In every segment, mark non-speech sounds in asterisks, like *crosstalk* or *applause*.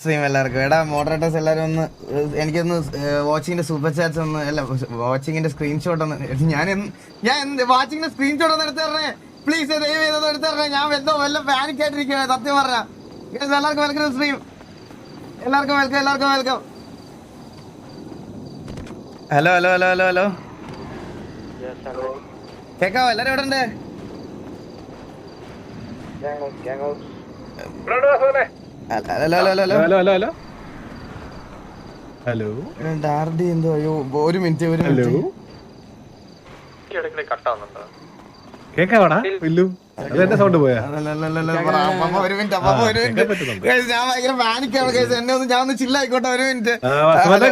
Stream എല്ലാവർക്കും. എടാ moderators എല്ലാവരും ഒന്ന് എനിക്കൊന്ന് വാച്ചിങ്ങിന്റെ സൂപ്പർ ചാറ്റ്സ് ഒന്ന് അല്ല വാച്ചിങ്ങിന്റെ സ്ക്രീൻഷോട്ട് ഒന്ന് ഞാൻ ഞാൻ വാച്ചിങ്ങിന്റെ സ്ക്രീൻഷോട്ട് ഒന്ന് എടുത്തു തരണേ? പ്ലീസ് ദയവ് ചെയ്ത് എടുത്തു തരണേ. ഞാൻ എന്തോ വല്ല പാനിക് ആയിട്ടിരിക്കുകയാണ് സത്യം പറഞ്ഞ. എല്ലാവർക്കും വെൽക്കം സ്ട്രീം എല്ലാവർക്കും വെൽക്കം എല്ലാവർക്കും welcome hello hello hello hello hello കേക്കാവോ? എല്ലാരും എവിടെ ഉണ്ട് ഹലോ ഹലോ? ഹലോ ഹലോ ഡാർഡി എന്തോ? ഒരു മിനിറ്റ് ഒരു മിനിറ്റ്. കട്ടാവുന്നുണ്ടോ? കേക്കാവടാ? വില്ലു അതെന്റെ സൗണ്ട് പോയാ. ഒരു മിനിറ്റ് അപ്പപ്പ ഒരു മിനിറ്റ്. ഞാൻ ഭയങ്കര പാനിക്കാണ് കേസ് എന്നെ ഒന്ന് ഞാൻ ഒന്ന് ചില്ലായിക്കോട്ടെ ഒരു മിനിറ്റ്.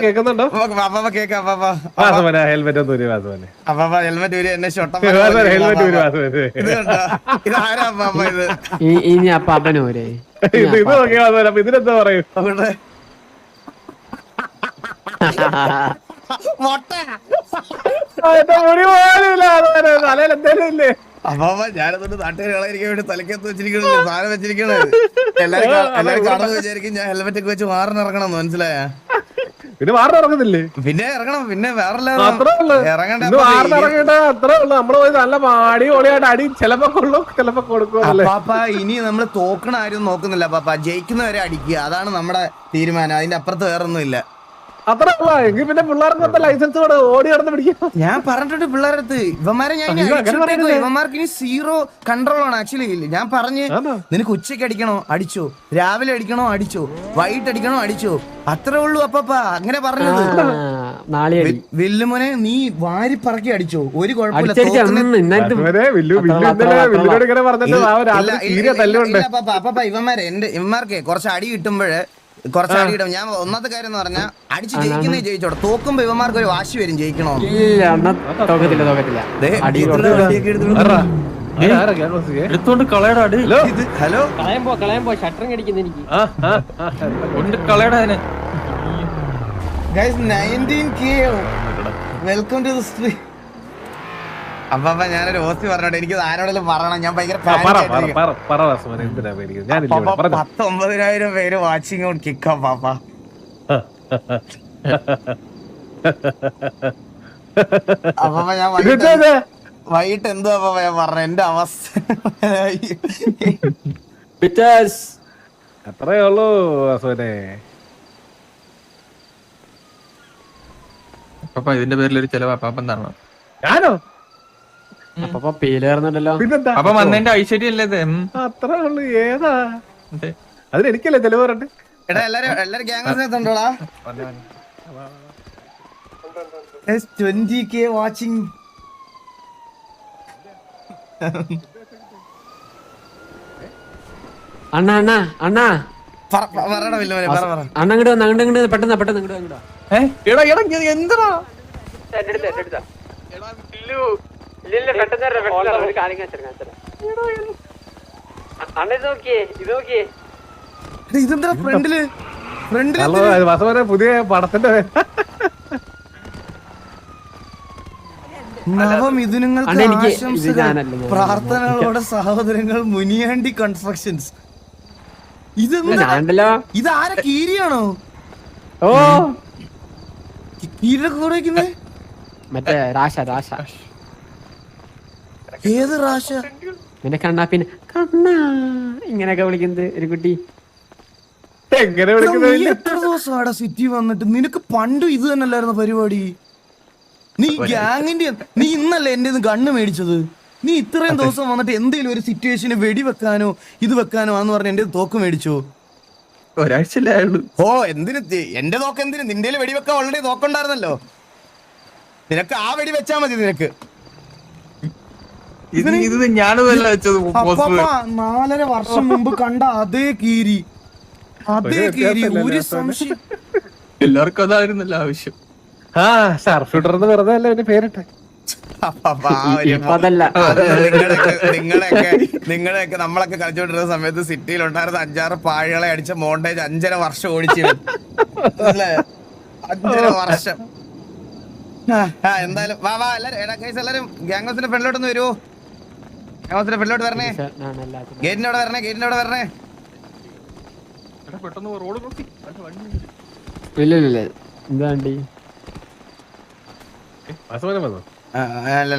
കേൾക്കുന്നുണ്ടോ? അപ്പപ്പ കേക്കാം അപ്പപ്പ ഹെൽമെറ്റ് ഒന്ന് ഒരു വാസവനെ അപ്പപ്പ ഹെൽമെറ്റ് ഒരു എന്നെ ഷൊട്ട ഹെൽമെറ്റ് ഒരു വാസവനെ ഇത് കണ്ടോ? ഇത് ആരാ അപ്പപ്പ ഇത്? ഇനി ഇനി അപ്പാപ്പനൂരെ ഇത് ഇത് നോക്കിയാ വാസവനെ അപ്പൊ ഇതിനെന്താ പറയും? അവിടെ. *laughs* മൊട്ട തലയിൽ എന്തേലും ഇല്ലേ? അപ്പപ്പ ഞാനതൊന്ന് നാട്ടുകാരിക്കാൻ വേണ്ടി തലക്കത്ത് വെച്ചിരിക്കണേ സാധനം വെച്ചിരിക്കണേ എല്ലാരും എല്ലാരും കാണുന്ന വിചാരിക്കും ഞാൻ ഹെൽമെറ്റ് ഒക്കെ വെച്ച് മാറിനിറങ്ങണം മനസ്സിലായ? പിന്നെ വാർത്ത ഇറങ്ങുന്നില്ലേ? പിന്നെ ഇറങ്ങണം പിന്നെ വേറെ അത്രേ ഉള്ളു. ഇറങ്ങണ്ട അത്രേ ഉള്ളു. നമ്മൾ പോയി നല്ല പാടി ഒളിയായിട്ട് അടി ചിലപ്പോ കൊള്ളും ചിലപ്പോ കൊടുക്കുമല്ലേ പാപ്പ ഇനി നമ്മൾ തോക്കണ ആരും നോക്കുന്നില്ല പാപ്പ ജയിക്കുന്നവരെ അടിക്കുക അതാണ് നമ്മുടെ തീരുമാനം. അതിന്റെ അപ്പുറത്ത് വേറൊന്നും ഇല്ല പിന്നെ ഓടി ഞാൻ പറഞ്ഞിട്ടുണ്ട് പിള്ളേരടുത്ത്. ഇവന്മാരെ ഞാൻ ഇവന്മാർക്ക് ഇനി സീറോ കൺട്രോൾ ആണ് ആക്ച്വലി ഞാൻ പറഞ്ഞ് നിനക്ക് ഉച്ചയ്ക്ക് അടിക്കണോ? അടിച്ചോ. രാവിലെ അടിക്കണോ? അടിച്ചോ. വൈകിട്ട് അടിക്കണോ? അടിച്ചോ. അത്രേ ഉള്ളൂ അപ്പപ്പാ. അങ്ങനെ പറഞ്ഞത്. വില്ലുമോനെ നീ വാരി പറക്കി അടിച്ചോ. ഒരു കുഴപ്പമില്ല. അപ്പപ്പാ ഇവന്മാരെ എന്റെ ഇവന്മാർക്ക് കുറച്ച് അടി കിട്ടുമ്പോഴേ കുറച്ച് അടിയിടും ഞാൻ ഒന്നാമത്തെ കാര്യം എന്ന് പറഞ്ഞാൽ അടിച്ച് ജയിക്കുന്നേ ജയിച്ചോടെ തോക്കുമ്പോ ഇവന്മാർക്ക് ഒരു വാശി വരും ജയിക്കണോ എടുത്തോണ്ട് കളയടാ അടി. ഹലോ? കളയാൻ പോ കളയാൻ പോ ഷട്ടറിങ് അടിക്കുന്ന എനിക്ക്. ഉണ്ട് കളയടാ അതിനെ. Guys 19 K welcome to the stream അപ്പൊ ഞാനൊരു ഓസി പറഞ്ഞോട്ടെ എനിക്ക് ആരോടെങ്കിലും പറയണം. ഞാൻ ഭയങ്കര പത്തൊമ്പതിനായിരം പേര് വാച്ചിങ് ഔട്ട് കിക്ക് പാപ്പ അപ്പൊ. ഞാൻ വൈകിട്ട് എന്തോ അപ്പൊ ഞാൻ പറഞ്ഞ? എന്റെ അവസ്ഥ. അത്രേ ഉള്ളൂ അസുവനെ പാപ്പ ഇതിന്റെ പേരിൽ ഒരു ചെലവാ പാപ്പ എന്താണോ ഞാനോ? അപ്പൊ പേലേറുന്നുണ്ടല്ലോ പിന്നെന്താ? അപ്പൊ വന്നതിന്റെ ഐശ്വര്യം അല്ലേ ഇത്. ഉം. അത്രേ ഉള്ളൂ. ഏതാ? അതെ. അതിന് എനിക്കല്ലേ ചെലവ് പറഞ്ഞിട്ട് എടാ എല്ലാരും എല്ലാരും ഗ്യാങ്സിനെത്തുണ്ടോടാ ട്വന്റി കെ വാച്ചിങ് അണ്ണ അണ്ണ അണ്ണാ. വില്ലുമനെ പറ പറ അണ്ണ അങ്ങോട്ട് വന്ന് അങ്ങോട്ട് അങ്ങോട്ട് പെട്ടെന്ന് പെട്ടെന്ന് അങ്ങോട്ട് അങ്ങോട്ട് ഏ? എടാ എടാ ഇത് എന്തെടാ? പുതിയ പടത്തിന്റെ *laughs* നവം ആശംസകൾ പ്രാർത്ഥനകളോടെ സഹോദരങ്ങൾ മുനിയാണ്ടി കൺസ്ട്രക്ഷൻസ് ഇത് ഇത് ആരെ കീരിയാണോ? ഓ. കീരിയൊക്കെ കുറേക്കുന്നേ മറ്റേ രാശ. രാശ. ഏത് റാഷ പിന്നെ കണ്ണാ പിന്നെ കണ്ണാ ഇങ്ങനെയൊക്കെ വിളിക്കുന്നത് ഒരു കുട്ടി. എങ്ങനെ നീ എത്ര ദിവസം സിറ്റി വന്നിട്ട്? നിനക്ക് പണ്ടും ഇത് തന്നെയല്ലായിരുന്നു പരിപാടി? നീ ഗ്യാങ്ങിന്റെ നീ ഇന്നല്ലേ എന്റെ കണ്ണ് മേടിച്ചത്? നീ ഇത്രയും ദിവസം വന്നിട്ട് എന്തെങ്കിലും ഒരു സിറ്റുവേഷന് വെടിവെക്കാനോ ഇത് വെക്കാനോ ആന്ന് പറഞ്ഞ എന്റെ തോക്ക് മേടിച്ചോ? ഒരാഴ്ചയല്ലേ ആയുള്ളൂ. ഓ എന്തിന് എന്റെ തോക്ക് എന്തിന്? നിന്റെ വെടിവെക്കാൻ ഓൾറെഡി തോക്കുണ്ടായിരുന്നല്ലോ. നിനക്ക് ആ വെടി വെച്ചാ മതി നിനക്ക്. ഇത് ഇത് ഞാനതല്ല വെച്ചത് പോസ്റ്റ് നാലര വർഷം *laughs* മുമ്പ് കണ്ട അതേ കീരി. അതേ കീരി ഒരു സംശയം. എല്ലാവർക്കും അതായിരുന്നല്ല ആവശ്യം. ആ എന്ന് വെറുതെ അല്ല എന്റെ പേരിട്ടെ? നിങ്ങളെയൊക്കെ നമ്മളൊക്കെ കളിച്ചോണ്ടിരുന്ന സമയത്ത് സിറ്റിയിൽ ഉണ്ടായിരുന്ന അഞ്ചാറ് പാഴുകളെ അടിച്ച മോണ്ടേജ് അഞ്ചര വർഷം ഓടിച്ചു? അഞ്ചര വർഷം. എന്തായാലും വാ വാ എല്ലാരും എല്ലാരും ഗ്യാങ്സിന്റെ ഫ്രണ്ടിലോട്ടൊന്ന് വരുമോ ഫ്രണ്ടിലോട്ട് വരണേ ഗേറ്റിന്റെ വരണേ ഗേറ്റിന്റെ വരണേ ഇല്ല എന്താണ്ടി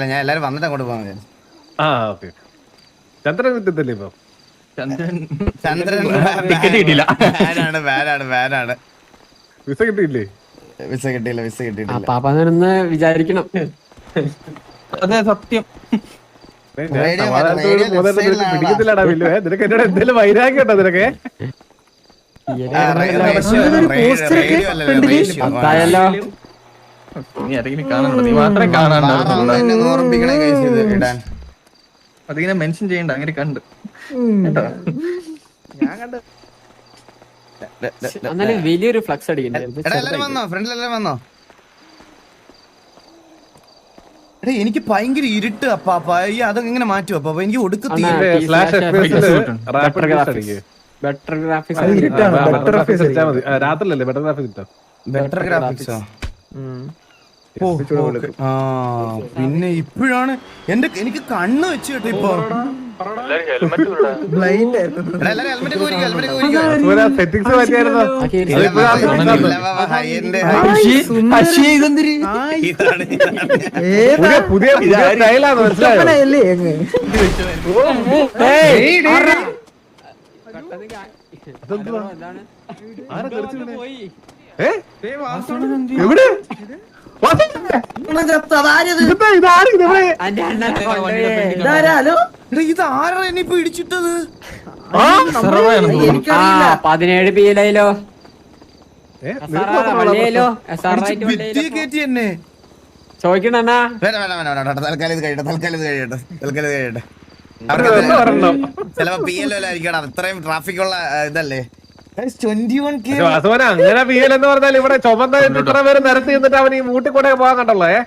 ഞാൻ എല്ലാരും അങ്ങോട്ട് ചന്ദ്രൻ ചന്ദ്രൻ. *laughs* വിസ കിട്ടിയില്ലേ? വിസ കിട്ടിയില്ല വിസ കിട്ടിയില്ല പാപ്പാന്ന് വിചാരിക്കണം. അതെ സത്യം. പിടിക്കത്തില്ലടാ നിനക്ക് എന്നോട് എന്തെങ്കിലും വൈരാഗ്യം ഉണ്ടോ അതിങ്ങനെ മെൻഷൻ ചെയ്യണ്ട അങ്ങനെ കണ്ട്. എന്നാലും വലിയൊരു ഫ്ലക്സ് അടിക്കണ്ടേ? ഫ്രണ്ട്സ് എല്ലാരും വന്നോ ഫ്രണ്ടിൽ എല്ലാരും വന്നോ എടാ എനിക്ക് ഭയങ്കര ഇരുട്ട് അപ്പാപ്പ ഈ അതെങ്ങനെ മാറ്റും അപ്പാപ്പ എനിക്ക്. അടിക്ക്. Better graphics. ബെറ്റർ ഗ്രാഫിക്സ് കിട്ടാം ബെറ്റർ ഗ്രാഫിക്സോ ആ പിന്നെ ഇപ്പോഴാണ് എന്റെ എനിക്ക് കണ്ണ് വെച്ച് കേട്ടോ ഇപ്പൊ. പുതിയ സ്റ്റൈലാണ് മനസ്സിലായോ? എവിടെ? എടാ, ഇത് ആരാ എന്നെ ഇപ്പൊ ഇടിച്ചിട്ടത്? പതിനേഴ് എന്നെ. ചോദിക്കണ തൽക്കാലം ഇത് കഴിയട്ടെ തൽക്കാലം ഇത് കഴിയട്ടെ തൽക്കാലം ഇത് കഴിയട്ടെ. ഇത് എന്താ പറയണ്ടോ? ചിലപ്പോ പി എൽ ആയിരിക്കണം ഇത്രയും ട്രാഫിക് ഉള്ള ഇതല്ലേ? അങ്ങനെ പി എൽ എന്ന് പറഞ്ഞാൽ ഇവിടെ ചുമന്ന ഇത്ര പേര് നിരത്തി നിന്നിട്ട് അവൻ ഈ മൂട്ടിക്കൂടെ പോകാൻ കണ്ടല്ലോ ഏ?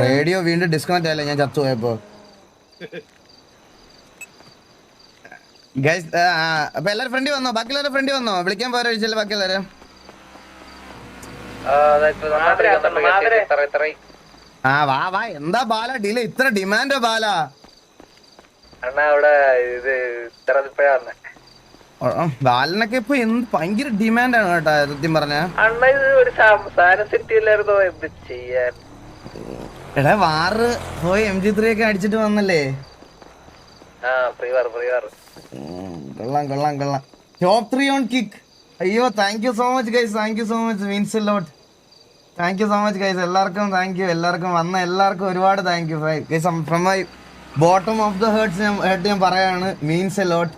റേഡിയോ വീണ്ടും ഡിസ്കണക്ട് ആയില്ല? ഞാൻ ചത്തു പോയപ്പോ അപ്പൊ എല്ലാരും ഫ്രണ്ടി വന്നോ? ബാക്കി എല്ലാരും ഫ്രണ്ടി വന്നോ? വിളിക്കാൻ പോരാ ചോദിച്ചല്ലേ ബാക്കി എല്ലാരും ആ വാ വാ. എന്താ ബാല? ഡിലേ ഇത്ര ഡിമാൻഡോ ബാല. ബാലനൊക്കെ ഇപ്പൊ എന്ത് ഭയങ്കര ഡിമാൻഡാണ് കേട്ടോ സത്യം പറഞ്ഞ. എടാ വാറ് പോയി എം ജി ത്രീ ഒക്കെ അടിച്ചിട്ട് വന്നല്ലേ? കൊള്ളാം കൊള്ളാം കൊള്ളാം. ടോപ്പ് ത്രീ ഓൺ കിക്ക് അയ്യോ thank you so much guys thank you so much means lot thank you so much guys എല്ലാവർക്കും താങ്ക് യു എല്ലാവർക്കും വന്ന എല്ലാവർക്കും ഒരുപാട് thank you fry guys from my bottom of the hearts ഞാൻ heart ഞാൻ പറയാണ് means a lot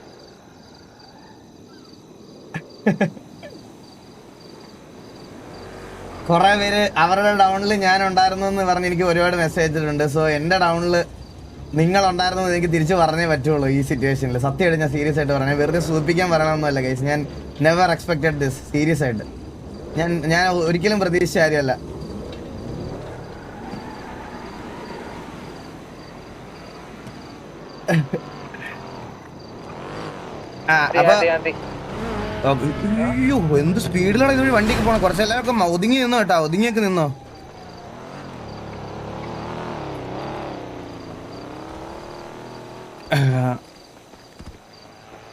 കുറെ പേര് അവരുടെ ഡൗണിൽ ഞാൻ ഉണ്ടായിരുന്നു എന്ന് പറഞ്ഞ് എനിക്ക് ഒരുപാട് മെസ്സേജ് ഉണ്ട് സോ എന്റെ ഡൗണിൽ നിങ്ങൾ ഉണ്ടായിരുന്നു എനിക്ക് തിരിച്ചു പറഞ്ഞേ പറ്റുള്ളൂ ഈ സിറ്റുവേഷനിൽ സത്യമായിട്ട് ഞാൻ സീരിയസ് ആയിട്ട് പറഞ്ഞത് വെറുതെ സൂചിപ്പിക്കാൻ പറയണമെന്നല്ല കേസ് ഞാൻ നെവർ എക്സ്പെക്റ്റഡ് ദിസ് സീരിയസ് ആയിട്ട്. ഞാൻ ഞാൻ ഒരിക്കലും പ്രതീക്ഷിച്ച കാര്യമല്ല ആ അപ്പൊ ഓ, അയ്യോ എന്ത് സ്പീഡിലാണ് ഇതുവഴി വണ്ടിക്ക് പോണ? കുറച്ച് എല്ലാവർക്കും ഒതുങ്ങി നിന്നോ കേട്ടോ ഒതുങ്ങിയൊക്കെ നിന്നോ?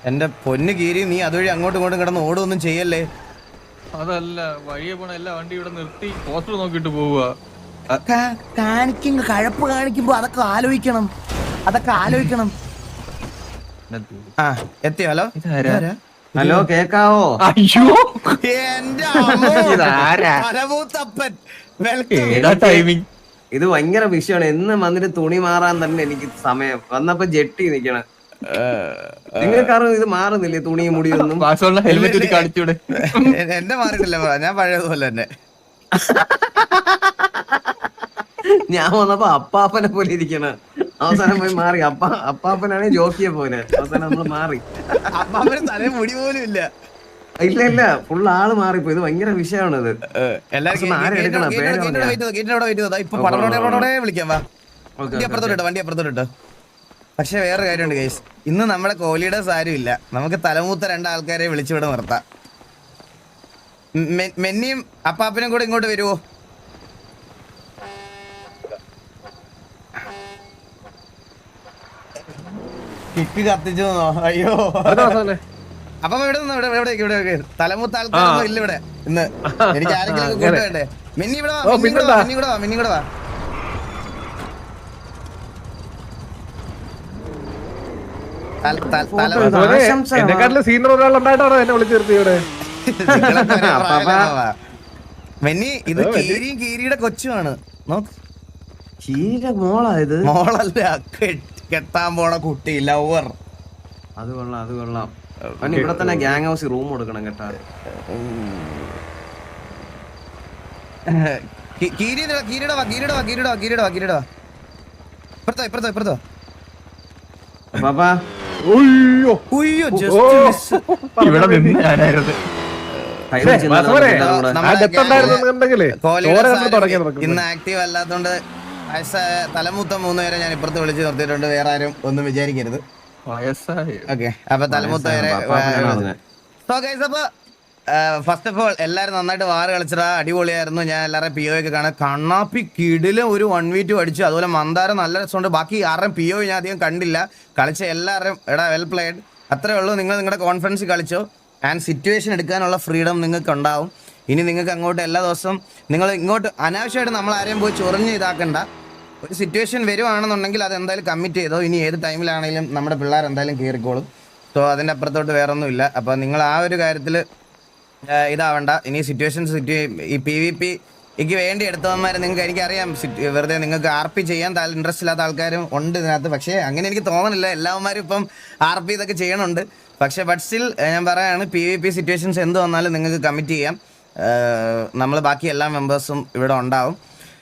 എന്റെ പൊന്ന് കീരി നീ അതുവഴി അങ്ങോട്ടും ഇങ്ങോട്ടും കിടന്ന് ഓടൊന്നും ചെയ്യല്ലേ? അതല്ല വഴിയെ പോണ എല്ലാ വണ്ടി ഇവിടെ നിർത്തി പോസ്റ്റർ നോക്കിട്ട് പോവുക. കാണിക്കും കഴപ്പ് കാണിക്കുമ്പോ അതൊക്കെ ആലോചിക്കണം. അതൊക്കെ ആലോചിക്കണം. ആ എത്തിയോ? ഹലോ? ഇതാരാ? ഹലോ കേക്കാവോ? അയ്യോ. എന്റെ *laughs* ടൈമിങ് ഇത് ഭയങ്കര വിഷയമാണ്. എന്ന് വന്നിട്ട് തുണി മാറാൻ തന്നെ എനിക്ക് സമയം. വന്നപ്പോ ജെട്ടി നിക്കണ. നിങ്ങൾക്കാരും ഇത് മാറുന്നില്ലേ? തുണി മുടിയൊന്നും ഹെൽമെറ്റ് കാണിച്ചൂടെ? എന്റെ മാറിയിട്ടില്ല ഞാൻ പഴയതുപോലെ തന്നെ. ഞാൻ വന്നപ്പോ അപ്പാപ്പനെ പോലെ ഇരിക്കണ. അവസാനം പോയി മാറി. അപ്പ അപ്പാപ്പനാണ് ജോക്കിയെ പോലെ അവസാനം നമ്മൾ മാറി. തലേ മുടി പോലും ഇല്ല. ഇല്ല ഇല്ല. ഫുൾ ആൾ മാറിപ്പോ ഇത് ഭയങ്കര വിഷയമാണ് ഇത് എല്ലാവർക്കും പക്ഷെ വേറൊരു വേറെ കാര്യമുണ്ട് ഗൈസ് ഇന്ന് നമ്മുടെ കോഹ്ലിയുടെ സാരും ഇല്ല. നമുക്ക് തലമൂത്ത രണ്ടാൾക്കാരെ വിളിച്ചുവിടെ നിർത്താം. മെന്നിയും അപ്പാപ്പനും കൂടെ ഇങ്ങോട്ട് വരുവോ? കിക്ക് കത്തിച്ചു? അയ്യോ. അപ്പൊ ഇവിടെ നിന്ന് ഇവിടെ ഇവിടെ ഇവിടെ ആൾക്കാരൊന്നും ഇല്ല ഇവിടെ. ഇന്ന് എനിക്ക് ആരെങ്കിലും. കൂട്ടുവേണ്ടേ മിന്നി ഇവിടെ വാ മിന്നി ഇവിടെ വാ മിന്നി ഇവിടെ *laughs* വാ മിന്നി ഇവിടെ വാ. സീനിയർ ഒരാളുണ്ടായിട്ടാണോ എന്നെ വിളിച്ചു നിർത്തി ഇവിടെ. അപ്പാ. പ്രായമാണോ? മെന്നി ഇത്. കീരിയും കീരിയുടെ കൊച്ചുമാണ്. നോക്ക്. ചീര മോളാ ഇത്. മോളല്ല കെ- കെട്ടാൻ പോണ കുട്ടി ലവർ അത് കൊള്ളാം അത് കൊള്ളാം. അവന് ഇവിടെ തന്നെ ഗ്യാങ് ഹൗസ് റൂം കൊടുക്കണം കേട്ടാ. വാ വാ വാ വാ വാ ഇപ്പുറത്തോ ഇപ്പുറത്തോ ഇപ്പുറത്തോ. പാപ്പാ. ഉയ്യോ ഉയ്യോ. ജസ്റ്റ് മിസ് ഇവിടെ നിന്ന് ഞാനായിരുന്നു. ഇന്ന് ആക്റ്റീവ് അല്ലാത്തോണ്ട് തലമൂത്ത മൂന്ന് പേരെ ഞാൻ ഇപ്പുറത്ത് വിളിച്ച് നിർത്തിയിട്ടുണ്ട് വേറെ ആരും ഒന്നും വിചാരിക്കരുത്. ഓക്കെ അപ്പൊ തലമൂത്ത പേരെ പാപ്പാപ്പനാണ് സോ ഗൈസ് അപ്പൊ ഫസ്റ്റ് ഓഫ് ഓൾ എല്ലാരും നന്നായിട്ട് വാറ് കളിച്ചടാ അടിപൊളിയായിരുന്നു. ഞാൻ എല്ലാവരും പി ഒ ഒക്കെ കാണാൻ കണ്ണാപ്പി കിടിലും ഒരു വൺ വി ടു അടിച്ചു അതുപോലെ മന്ദാരം നല്ല രസമുണ്ട്. ബാക്കി ആരുടെയും പി ഒ ഞാൻ അധികം കണ്ടില്ല. കളിച്ച എല്ലാവരും എടാ വെൽ പ്ലേഡ് അത്രേ ഉള്ളൂ. നിങ്ങൾ നിങ്ങളുടെ കോൺഫിഡൻസ് കളിച്ചോ. ആൻഡ് സിറ്റുവേഷൻ എടുക്കാനുള്ള ഫ്രീഡം നിങ്ങൾക്ക് ഉണ്ടാവും. ഇനി നിങ്ങൾക്ക് അങ്ങോട്ട് എല്ലാ ദിവസവും നിങ്ങൾ ഇങ്ങോട്ട് അനാവശ്യമായിട്ട് നമ്മൾ ആരെയും പോയി ചൊറിഞ്ഞ് ഇതാക്കണ്ട. ഒരു സിറ്റുവേഷൻ വരുവാണെന്നുണ്ടെങ്കിൽ അത് എന്തായാലും കമ്മിറ്റ് ചെയ്തോ? ഇനി ഏത് ടൈമിലാണെങ്കിലും നമ്മുടെ പിള്ളേർ എന്തായാലും കയറിക്കോളും. സോ അതിന്റെ അപ്പുറത്തോട്ട് വേറൊന്നുമില്ല. അപ്പോൾ നിങ്ങൾ ആ ഒരു കാര്യത്തിൽ ഇതാവണ്ട. ഇനി സിറ്റുവേഷൻ സിറ്റു ഈ പി വി പി എനിക്ക് വേണ്ടി എടുത്തവന്മാരെ നിങ്ങൾക്ക് എനിക്കറിയാം. വെറുതെ നിങ്ങൾക്ക് ആർ പി ചെയ്യാൻ ഇൻട്രസ്റ്റ് ഇല്ലാത്ത ആൾക്കാരും ഉണ്ട് ഇതിനകത്ത്. പക്ഷേ അങ്ങനെ എനിക്ക് തോന്നുന്നില്ല എല്ലാവന്മാരും ഇപ്പം ആർ പി ഇതൊക്കെ ചെയ്യണുണ്ട്. പക്ഷേ ബട്ട് സ്റ്റിൽ ഞാൻ പറയാണ് പി വി പി സിറ്റുവേഷൻസ് എന്ത് വന്നാലും നിങ്ങൾക്ക് കമ്മിറ്റ് ചെയ്യാം. നമ്മൾ ബാക്കി എല്ലാ മെമ്പേഴ്സും ഇവിടെ ഉണ്ടാവും.